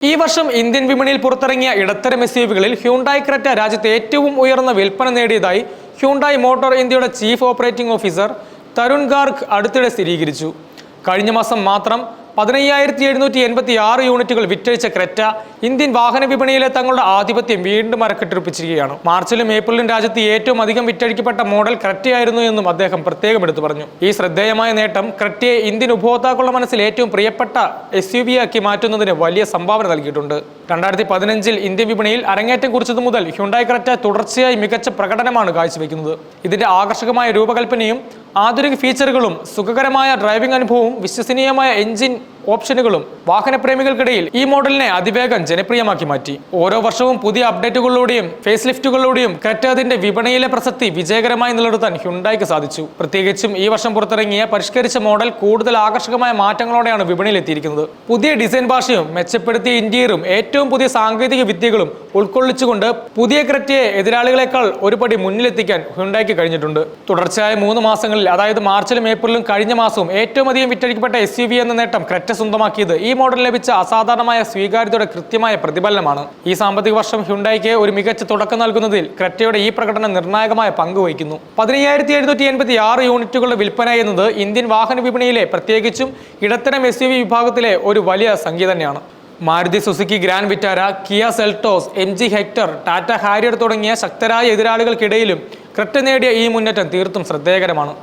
ഈ വർഷം ഇന്ത്യൻ വിപണിയിൽ പുറത്തിറങ്ങിയ ഇടത്തരം എസ് യുവികളിൽ ഹ്യൂണ്ടായി ക്രെറ്റ രാജ്യത്ത് ഏറ്റവും ഉയർന്ന വിൽപ്പന നേടിയതായി ഹ്യൂണ്ടായി മോട്ടോർ ഇന്ത്യയുടെ chief operating officer Tarun Garg അടുത്തിടെ സ്ഥിരീകരിച്ചു. കഴിഞ്ഞ മാസം മാത്രം പതിനയ്യായിരത്തി എഴുന്നൂറ്റി എൺപത്തി ആറ് യൂണിറ്റുകൾ വിറ്റഴിച്ച ക്രെറ്റ ഇന്ത്യൻ വാഹന വിപണിയിലെ തങ്ങളുടെ ആധിപത്യം വീണ്ടും അരക്കെട്ടിരിപ്പിച്ചിരിക്കുകയാണ് മാർച്ചിലും ഏപ്രിലും രാജ്യത്ത് ഏറ്റവും അധികം വിറ്റഴിക്കപ്പെട്ട മോഡൽ ക്രെറ്റയായിരുന്നു എന്നും അദ്ദേഹം പ്രത്യേകം എടുത്തു പറഞ്ഞു. ഈ ശ്രദ്ധേയമായ നേട്ടം ക്രെറ്റയെ ഇന്ത്യൻ ഉപഭോക്താക്കളുടെ മനസ്സിൽ ഏറ്റവും പ്രിയപ്പെട്ട എസ് യു വി ആക്കി മാറ്റുന്നതിന് വലിയ സംഭാവന നൽകിയിട്ടുണ്ട്. രണ്ടായിരത്തി പതിനഞ്ചിൽ ഇന്ത്യൻ വിപണിയിൽ അരങ്ങേറ്റം കുറിച്ചത് മുതൽ ഹ്യുണ്ടായി ക്രെറ്റ തുടർച്ചയായി മികച്ച പ്രകടനമാണ് കാഴ്ചവെക്കുന്നത്. ഇതിന്റെ ആകർഷകമായ രൂപകൽപ്പനയും ആധുനിക ഫീച്ചറുകളും സുഖകരമായ ഡ്രൈവിംഗ് അനുഭവവും വിശ്വസനീയമായ എഞ്ചിൻ ഓപ്ഷനുകളും വാഹനപ്രേമികൾക്കിടയിൽ ഈ മോഡലിനെ അതിവേഗം ജനപ്രിയമാക്കി മാറ്റി. ഓരോ വർഷവും പുതിയ അപ്ഡേറ്റുകളിലൂടെയും ഫേസ് ലിഫ്റ്റുകളിലൂടെയും ക്രെറ്റ അതിന്റെ വിപണിയിലെ പ്രസക്തി വിജയകരമായി നിലനിർത്താൻ ഹ്യുണ്ടായിക്ക് സാധിച്ചു. പ്രത്യേകിച്ചും ഈ വർഷം പുറത്തിറങ്ങിയ പരിഷ്കരിച്ച മോഡൽ കൂടുതൽ ആകർഷകമായ മാറ്റങ്ങളോടെയാണ് വിപണിയിൽ എത്തിയിരിക്കുന്നത് പുതിയ ഡിസൈൻ ഭാഷയും മെച്ചപ്പെടുത്തിയ ഇന്റീരിയറും ഏറ്റവും പുതിയ സാങ്കേതിക വിദ്യകളും ഉൾക്കൊള്ളിച്ചുകൊണ്ട് പുതിയ ക്രെറ്റയെ എതിരാളികളെക്കാൾ ഒരുപടി മുന്നിലെത്തിക്കാൻ ഹ്യുണ്ടായിക്ക് കഴിഞ്ഞിട്ടുണ്ട്. തുടർച്ചയായ മൂന്ന് മാസങ്ങളിൽ അതായത് മാർച്ചിലും ഏപ്രിലും കഴിഞ്ഞ മാസവും ഏറ്റവും അധികം വിറ്റഴിക്കപ്പെട്ട എസ് എന്ന നേട്ടം ക്രെറ്റ സ്വന്തമാക്കിയത് ഈ മോഡൽ ലഭിച്ച അസാധാരണമായ സ്വീകാര്യതയുടെ കൃത്യമായ പ്രതിഫലനമാണ്. ഈ സാമ്പത്തിക വർഷം ഹ്യുണ്ടായിക്ക് ഒരു മികച്ച തുടക്കം നൽകുന്നതിൽ ക്രെറ്റയുടെ ഈ പ്രകടനം നിർണായകമായ പങ്ക് വഹിക്കുന്നു. പതിനയ്യായിരത്തി എഴുന്നൂറ്റി എൺപത്തി ആറ് യൂണിറ്റുകളുടെ വിൽപ്പന എന്നത് ഇന്ത്യൻ വാഹന വിപണിയിലെ പ്രത്യേകിച്ചും ഇടത്തരം എസ് വിഭാഗത്തിലെ ഒരു വലിയ സംഖ്യ തന്നെയാണ്. Maruti Suzuki Grand Vitara Kia Seltos M G Hector Tata Harrier തുടങ്ങിയ ശക്തരായ എതിരാളികൾക്കിടയിലും ക്രെറ്റ നേടിയ ഈ മുന്നേറ്റം തീർത്തും ശ്രദ്ധേയകരമാണ്.